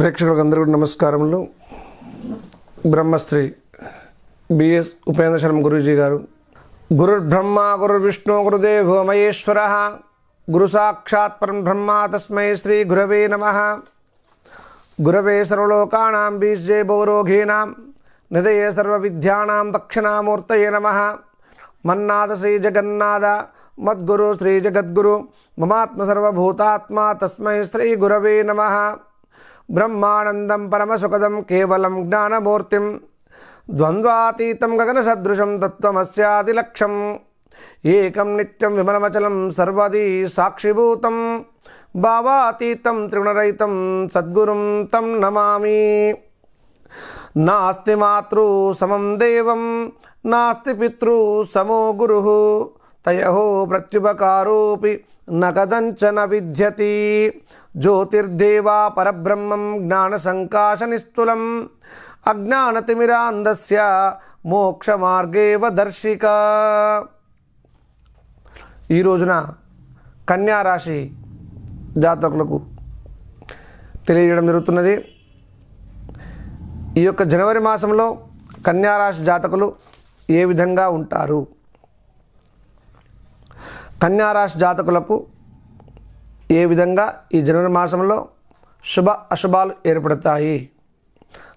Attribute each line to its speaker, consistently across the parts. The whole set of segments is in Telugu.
Speaker 1: ప్రేక్షకులకు అందరూ నమస్కారములు. బ్రహ్మశ్రీ బిఎస్ ఉపేంద్ర శర్మ గురూజీ గారు. గురుర్బ్రహ్మ గురుర్విష్ణు గురుదేవో మహేశ్వర గురు సాక్షాత్ పరం బ్రహ్మ తస్మై శ్రీ గురవే నమ. గురవే సర్వలోకానాం బీజే భవరోఘీనాం నిదయే సర్వవిద్యానాం దక్షిణామూర్తయే నమ. మన్నాథ శ్రీ జగన్నాథ మద్గురు శ్రీ జగద్గురు మమాత్మ సర్వభూతాత్మ తస్మై శ్రీ గురవే నమ. బ్రహ్మానందం పరమసుఖదం కేవలం జ్ఞానమూర్తిం. ద్వంద్వాతీతం గగన గగనసదృశం తత్వమస్యాదిలక్ష్యం. ఏకం నిత్యం విమలమచలం సర్వదీ సాక్షిభూతం. భావాతీతం త్రిగుణరహితం సద్గురుం తం నమామి. నాస్తి మాతృ సమం దేవం నాస్తి పితృ సమో గురు. తయో ప్రత్యుపకారోపి నగదంచన విద్యతి. జ్యోతిర్దేవా పరబ్రహ్మం జ్ఞానసంకాశనిస్థులం అజ్ఞానతిమిరాంధస్య మోక్షమార్గేవ దర్శిక. ఈ రోజున కన్యారాశి జాతకులకు తెలియజేయడం జరుగుతున్నది. ఈ యొక్క జనవరి మాసంలో కన్యారాశి జాతకులు ఏ విధంగా ఉంటారు? కన్యారాశి జాతకులకు ఏ విధంగా ఈ జనవరి మాసంలో శుభ అశుభాలు ఏర్పడతాయి?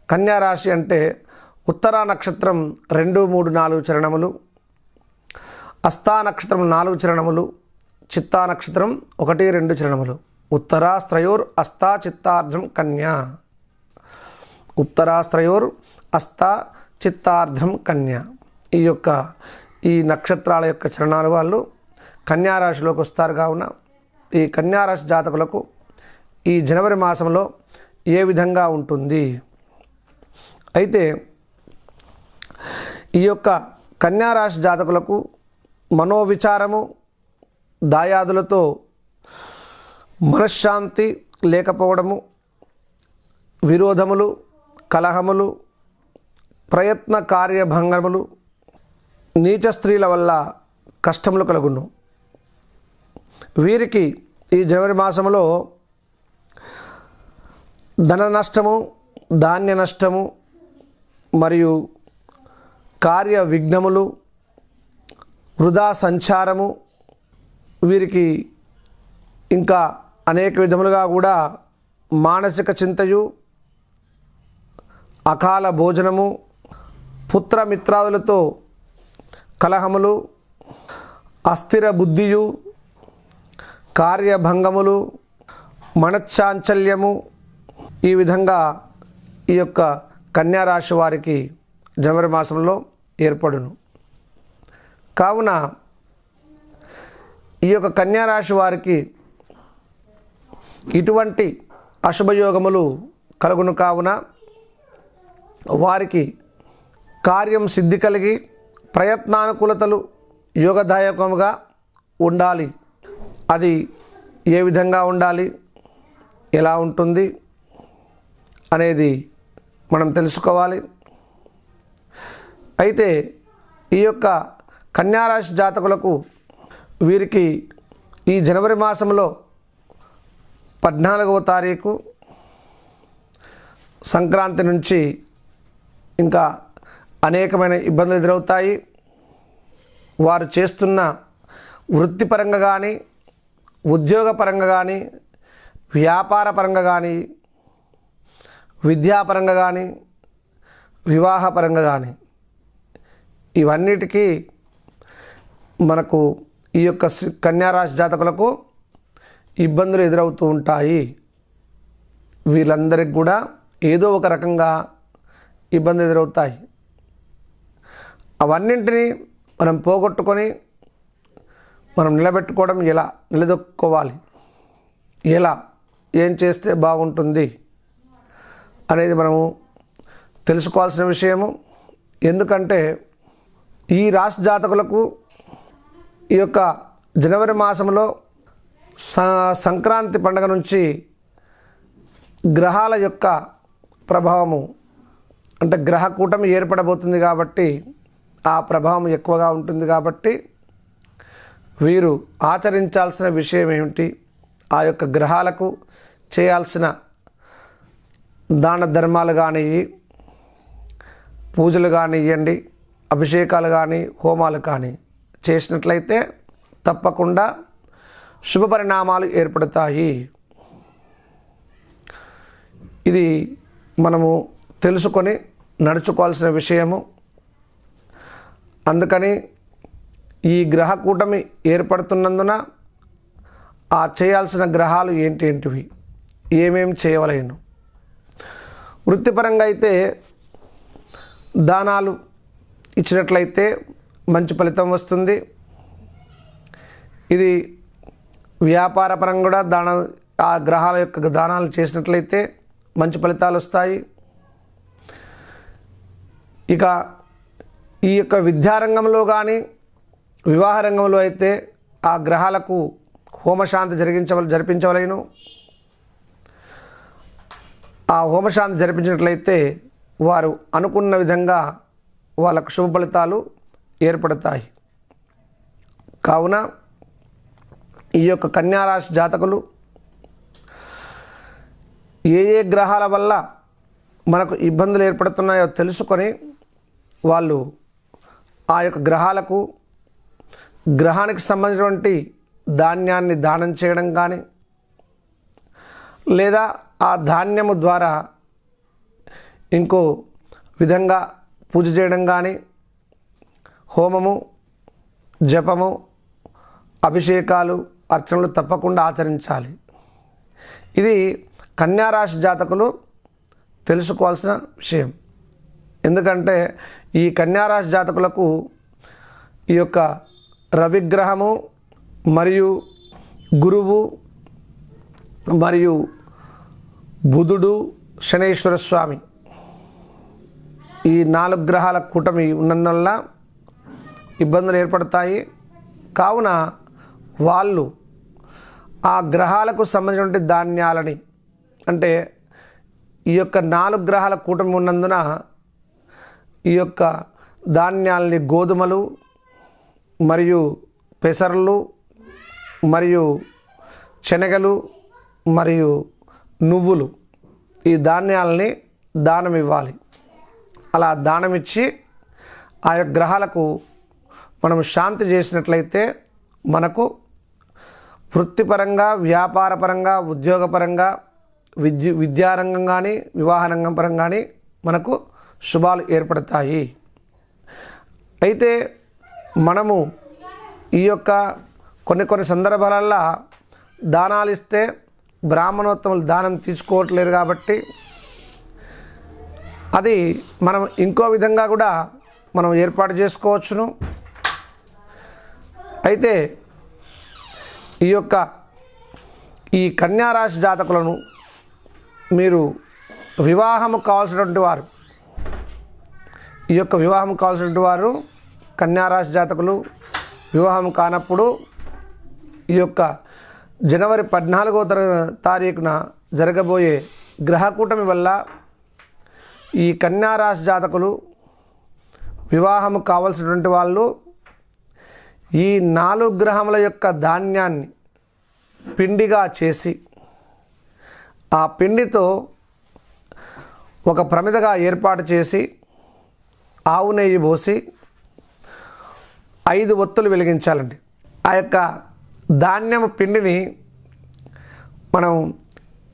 Speaker 1: కన్యారాశి అంటే ఉత్తరా నక్షత్రం రెండు మూడు నాలుగు చరణములు అస్థా నక్షత్రం నాలుగు చరణములు చిత్తా నక్షత్రం ఒకటి రెండు చరణములు. ఉత్తరాస్త్రయోర్ అస్థా చిత్తార్థం కన్యా. ఉత్తరాస్త్రయోర్ అస్థా చిత్తార్థం కన్య. ఈ యొక్క ఈ నక్షత్రాల యొక్క చరణాలు వాళ్ళు కన్యారాశిలోకి వస్తారు కావున ఈ కన్యారాశి జాతకులకు ఈ జనవరి మాసంలో ఏ విధంగా ఉంటుంది? అయితే ఈ యొక్క కన్యారాశి జాతకులకు మనోవిచారము దాయాదులతో మనశ్శాంతి లేకపోవడము విరోధములు కలహములు ప్రయత్న కార్యభంగములు నీచ స్త్రీల వల్ల కష్టములు కలుగును. వీరికి ఈ జనవరి మాసంలో ధన నష్టము ధాన్య నష్టము మరియు కార్య విఘ్నములు వృధా సంచారము వీరికి ఇంకా అనేక విధములుగా కూడా మానసిక చింతయు అకాల భోజనము పుత్రమిత్రాదులతో కలహములు అస్థిర బుద్ధియు కార్యభంగములు మనశ్చాంచల్యము ఈ విధంగా ఈ యొక్క కన్యారాశి వారికి జనవరి మాసంలో ఏర్పడును. కావున ఈ యొక్క కన్యారాశి వారికి ఇటువంటి అశుభయోగములు కలుగును కావున వారికి కార్యం సిద్ధి కలిగి ప్రయత్నానుకూలతలు యోగదాయకముగా ఉండాలి. అది ఏ విధంగా ఉండాలి? ఎలా ఉంటుంది? అనేది మనం తెలుసుకోవాలి. అయితే ఈ యొక్క కన్యారాశి జాతకులకు వీరికి ఈ జనవరి మాసంలో పద్నాలుగవ తారీఖు సంక్రాంతి నుంచి ఇంకా అనేకమైన ఇబ్బందులు ఎదురవుతాయి. వారు చేస్తున్న వృత్తిపరంగా కానీ ఉద్యోగపరంగా కానీ వ్యాపారపరంగా కానీ విద్యాపరంగా కానీ వివాహపరంగా కానీ ఇవన్నిటికీ మనకు ఈ యొక్క కన్యారాశి జాతకులకు ఇబ్బందులు ఎదురవుతూ ఉంటాయి. వీళ్ళందరికీ కూడా ఏదో ఒక రకంగా ఇబ్బంది ఎదురవుతాయి. అవన్నింటినీ మనం పోగొట్టుకొని మనం నిలబెట్టుకోవడం ఎలా? నిలదొక్కుకోవాలి. ఎలా? ఏం చేస్తే బాగుంటుంది? అనేది మనము తెలుసుకోవాల్సిన విషయము. ఎందుకంటే ఈ రాశి జాతకులకు ఈ యొక్క జనవరి మాసంలో సంక్రాంతి పండుగ నుంచి గ్రహాల యొక్క ప్రభావము అంటే గ్రహ కూటమి ఏర్పడబోతుంది కాబట్టి ఆ ప్రభావం ఎక్కువగా ఉంటుంది కాబట్టి వీరు ఆచరించాల్సిన విషయం ఏమిటి? ఆ యొక్క గ్రహాలకు చేయాల్సిన దాన ధర్మాలు కానీ పూజలు కానివ్వండి అభిషేకాలు కానీ హోమాలు కానీ చేసినట్లయితే తప్పకుండా శుభ పరిణామాలు ఏర్పడతాయి. ఇది మనము తెలుసుకొని నడుచుకోవాల్సిన విషయము. అందుకని ఈ గ్రహ కూటమి ఏర్పడుతున్నందున ఆ చేయాల్సిన గ్రహాలు ఏంటి ఏంటివి? ఏమేమి చేయవలేను? వృత్తిపరంగా అయితే దానాలు ఇచ్చినట్లయితే మంచి ఫలితం వస్తుంది. ఇది వ్యాపారపరంగా కూడా దాన ఆ గ్రహాల యొక్క దానాలు చేసినట్లయితే మంచి ఫలితాలు వస్తాయి. ఇక ఈ యొక్క విద్యారంగంలో కానీ వివాహ రంగంలో అయితే ఆ గ్రహాలకు హోమశాంతి జరిగించవల జరిపించవలేను. ఆ హోమశాంతి జరిపించినట్లయితే వారు అనుకున్న విధంగా వాళ్ళకు శుభ ఫలితాలు ఏర్పడతాయి. కావున ఈ యొక్క కన్యారాశి జాతకులు ఏ ఏ గ్రహాల వల్ల మనకు ఇబ్బందులు ఏర్పడుతున్నాయో తెలుసుకొని వాళ్ళు ఆ యొక్క గ్రహాలకు గ్రహానికి సంబంధించినటువంటి ధాన్యాన్ని దానం చేయడం కానీ లేదా ఆ ధాన్యము ద్వారా ఇంకో విధంగా పూజ చేయడం కానీ హోమము జపము అభిషేకాలు అర్చనలు తప్పకుండా ఆచరించాలి. ఇది కన్యారాశి జాతకులు తెలుసుకోవాల్సిన విషయం. ఎందుకంటే ఈ కన్యారాశి జాతకులకు ఈ యొక్క రవిగ్రహము మరియు గురువు మరియు బుధుడు శనేశ్వర స్వామి. ఈ నాలుగు గ్రహాల కూటమి ఉన్నందువల్ల ఇబ్బందులు ఏర్పడతాయి. కావున వాళ్ళు ఆ గ్రహాలకు సంబంధించినటువంటి ధాన్యాలని అంటే ఈ యొక్క నాలుగు గ్రహాల కూటమి ఉన్నందున ఈ యొక్క ధాన్యాలని గోధుమలు మరియు పెసర్లు మరియు శనగలు మరియు నువ్వులు. ఈ ధాన్యాలని దానం ఇవ్వాలి అలా దానం ఇచ్చి ఆ యొక్క గ్రహాలకు మనం శాంతి చేసినట్లయితే మనకు వృత్తిపరంగా వ్యాపారపరంగా ఉద్యోగపరంగా విద్య విద్యారంగం కానీ వివాహ రంగం పరంగా కానీ మనకు శుభాలు ఏర్పడతాయి. అయితే మనము ఈ యొక్క కొన్ని కొన్ని సందర్భాలల్లో దానాలు ఇస్తే బ్రాహ్మణోత్తములు దానం తీసుకోవట్లేరు కాబట్టి అది మనం ఇంకో విధంగా కూడా మనం ఏర్పాటు చేసుకోవచ్చును. అయితే ఈ యొక్క ఈ కన్యారాశి జాతకులను మీరు వివాహము కావాల్సినటువంటి వారు ఈ యొక్క వివాహం కావాల్సినటువంటి వారు కన్యారాశి జాతకులు వివాహం కానప్పుడు ఈ యొక్క జనవరి పద్నాలుగో తర తారీఖున జరగబోయే గ్రహకూటమి వల్ల ఈ కన్యారాశి జాతకులు వివాహము కావలసినటువంటి వాళ్ళు ఈ నాలుగు గ్రహముల యొక్క ధాన్యాన్ని పిండిగా చేసి ఆ పిండితో ఒక ప్రమిదగా ఏర్పాటు చేసి ఆవు నెయ్యి పోసి ఐదు ఒత్తులు వెలిగించాలండి. ఆ యొక్క ధాన్యం పిండిని మనం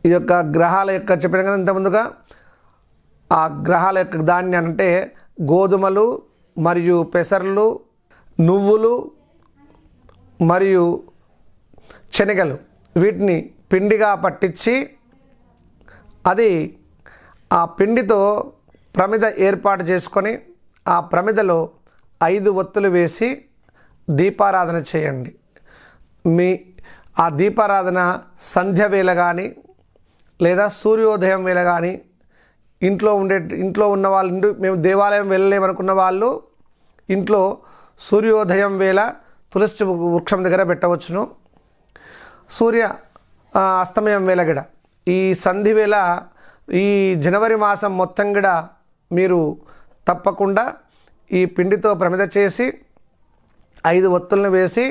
Speaker 1: ఈ యొక్క గ్రహాల యొక్క చెప్పిన కదా ఇంతకుముందుగా ఆ గ్రహాల యొక్క ధాన్యాన్ని అంటే గోధుమలు మరియు పెసర్లు నువ్వులు మరియు శనగలు. వీటిని పిండిగా పట్టించి అది ఆ పిండితో ప్రమిద ఏర్పాటు చేసుకొని ఆ ప్రమిదలో ఐదు ఒత్తులు వేసి దీపారాధన చేయండి. మీ ఆ దీపారాధన సంధ్య వేళ కానీ లేదా సూర్యోదయం వేళ కానీ ఇంట్లో ఉండే ఇంట్లో ఉన్న వాళ్ళు మేము దేవాలయం వెళ్ళలేమనుకున్న వాళ్ళు ఇంట్లో సూర్యోదయం వేళ తులసి వృక్షం దగ్గర పెట్టవచ్చును. సూర్య అస్తమయం వేళ గడ. ఈ సంధి వేళ ఈ జనవరి మాసం మొత్తం కూడా మీరు తప్పకుండా ఈ పిండితో ప్రమిద చేసి ఐదు ఒత్తులను వేసి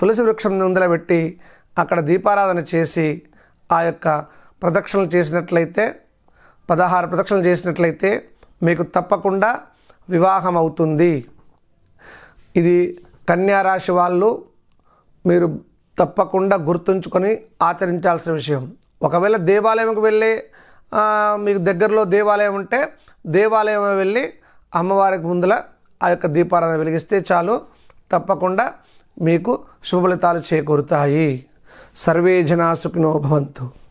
Speaker 1: తులసి వృక్షం నిందల పెట్టి అక్కడ దీపారాధన చేసి ఆ యొక్క ప్రదక్షిణలు చేసినట్లయితే పదహారు ప్రదక్షిణలు చేసినట్లయితే మీకు తప్పకుండా వివాహం అవుతుంది. ఇది కన్యారాశి వాళ్ళు మీరు తప్పకుండా గుర్తుంచుకొని ఆచరించాల్సిన విషయం. ఒకవేళ దేవాలయంకి వెళ్ళి మీకు దగ్గరలో దేవాలయం ఉంటే దేవాలయం వెళ్ళి అమ్మవారికి ముందల ఆ యొక్క దీపారాధన వెలిగిస్తే చాలు. తప్పకుండా మీకు శుభఫలితాలు చేకూరుతాయి. సర్వే జనా సుఖినో భవంతు.